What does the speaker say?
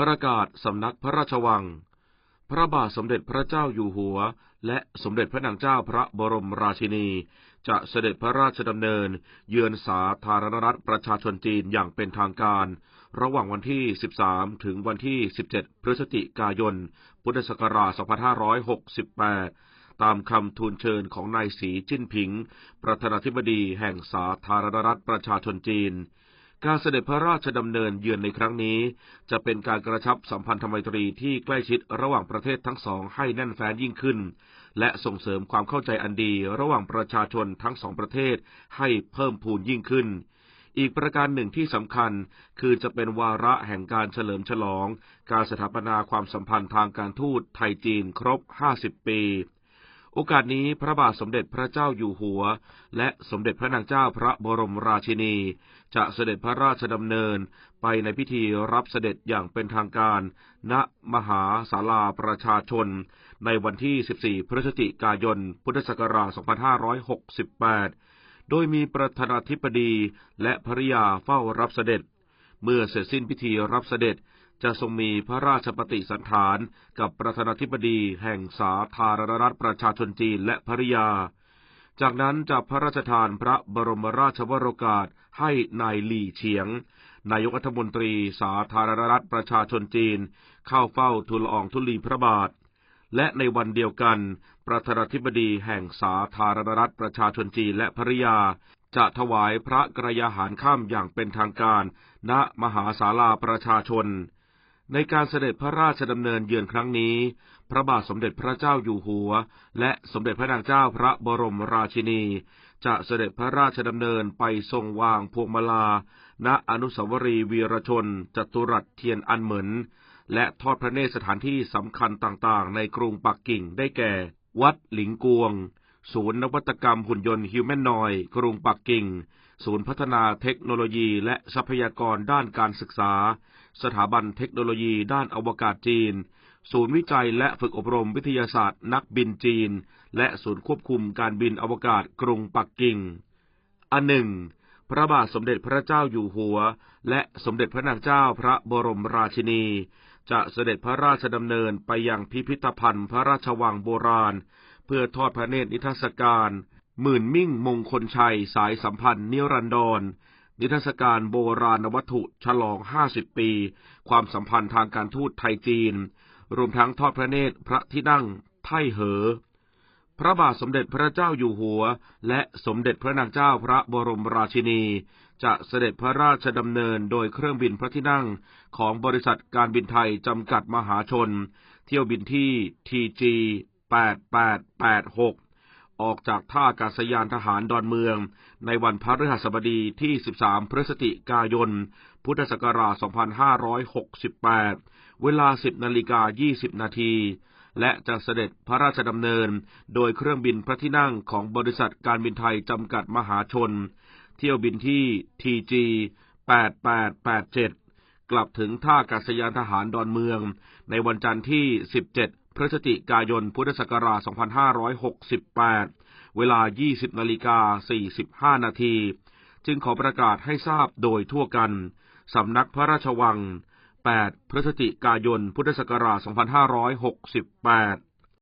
ประกาศสำนักพระราชวัง พระบาทสมเด็จพระเจ้าอยู่หัว และสมเด็จพระนางเจ้าพระบรมราชินี จะเสด็จพระราชดำเนิน เยือนสาธารณรัฐประชาชนจีนอย่างเป็นทางการ ระหว่างวันที่ 13 ถึงวันที่ 17 พฤศจิกายน พุทธศักราช 2568ตามคำทูลเชิญของนายสีจิ้นผิง ประธานาธิบดีแห่งสาธารณรัฐประชาชนจีน การเสด็จพระราชดำเนินเยือนในครั้งนี้ จะเป็นการกระชับสัมพันธไมตรีที่ใกล้ชิดระหว่างประเทศทั้งสองให้แน่นแฟ้นยิ่งขึ้น และส่งเสริมความเข้าใจอันดีระหว่างประชาชนทั้งสองประเทศให้เพิ่มพูนยิ่งขึ้น อีกประการหนึ่งที่สำคัญคือจะเป็นวาระแห่งการเฉลิมฉลอง การสถาปนาความสัมพันธ์ทางการทูตไทยจีนครบ 50 ปี โอกาสนี้พระบาทสมเด็จพระเจ้าอยู่หัว และสมเด็จพระนางเจ้าพระบรมราชินี จะเสด็จพระราชดำเนินไปในพิธีรับเสด็จอย่างเป็นทางการ ณมหาศาลาประชาชน ในวันที่ 14 พฤศจิกายน พุทธศักราช 2568 โดยมีประธานาธิบดีและภริยาเฝ้ารับเสด็จ เมื่อเสร็จสิ้นพิธีรับเสด็จ จะทรงมีพระราชปฏิสันถานกับประธานาธิบดีแห่งสาธารณรัฐประชาชนจีนและภริยา จากนั้นจะพระราชทานพระบรมราชวโรกาสให้นายหลี่เฉียง นายกรัฐมนตรีสาธารณรัฐประชาชนจีน เข้าเฝ้าทูลอองธุลีพระบาท และในวันเดียวกัน ประธานาธิบดีแห่งสาธารณรัฐประชาชนจีนและภริยาจะถวายพระกระยาหารข้ามอย่างเป็นทางการ ณมหาศาลาประชาชน ในการเสด็จพระราชดำเนินเยือนครั้งนี้ พระบาทสมเด็จพระเจ้าอยู่หัว และสมเด็จพระนางเจ้าพระบรมราชินี จะเสด็จพระราชดำเนินไปทรงวางพวงมาลา ณอนุสาวรีย์วีรชนจตุรัสเทียนอันเหมินและทอดพระเนตรสถานที่สำคัญต่างๆ ในกรุงปักกิ่งได้แก่ วัดหลิงกวง ศูนย์นวัตกรรมหุ่นยนต์ฮิวแมนนอยกรุงปักกิ่ง ศูนย์พัฒนาเทคโนโลยีและทรัพยากรด้านการศึกษา สถาบันเทคโนโลยีด้านอวกาศจีน ศูนย์วิจัยและฝึกอบรมวิทยาศาสตร์นักบินจีน และศูนย์ควบคุมการบินอวกาศกรุงปักกิ่ง อันหนึ่ง พระบาทสมเด็จพระเจ้าอยู่หัว และสมเด็จพระนางเจ้าพระบรมราชินี จะเสด็จพระราชดำเนินไปยังพิพิธภัณฑ์พระราชวังโบราณ เพื่อทอดพระเนตรนิทรรศการหมื่นมิ่งมงคลชัยสายสัมพันธ์นิรันดร นิทรรศการโบราณวัตถุฉลอง 50 ปี ความสัมพันธ์ทางการทูตไทยจีน รวมทั้งทอดพระเนตรพระที่นั่งไท่เหอ พระบาทสมเด็จพระเจ้าอยู่หัว และสมเด็จพระนางเจ้าพระบรมราชินี จะเสด็จพระราชดำเนินโดยเครื่องบินพระที่นั่งของบริษัทการบินไทยจำกัดมหาชน เที่ยวบินที่ TG 8886 ออกจากท่าอากาศยานทหารดอนเมือง ในวันพฤหัสบดีที่ 13 พฤศจิกายน พุทธศักราช 2568 เวลา 10นาฬิกา20 นาทีและจะเสด็จพระราชดำเนิน โดยเครื่องบินพระที่นั่งของบริษัทการบินไทยจำกัดมหาชน เที่ยวบินที่ TG 8887 กลับถึงท่าอากาศยานทหารดอนเมือง ในวันจันทร์ที่ 17 พฤศจิกายน พุทธศักราช 2568 เวลา 20นาฬิกา45 นาที จึงขอประกาศให้ทราบโดยทั่วกัน สำนักพระราชวัง 8 พฤศจิกายน พุทธศักราช 2568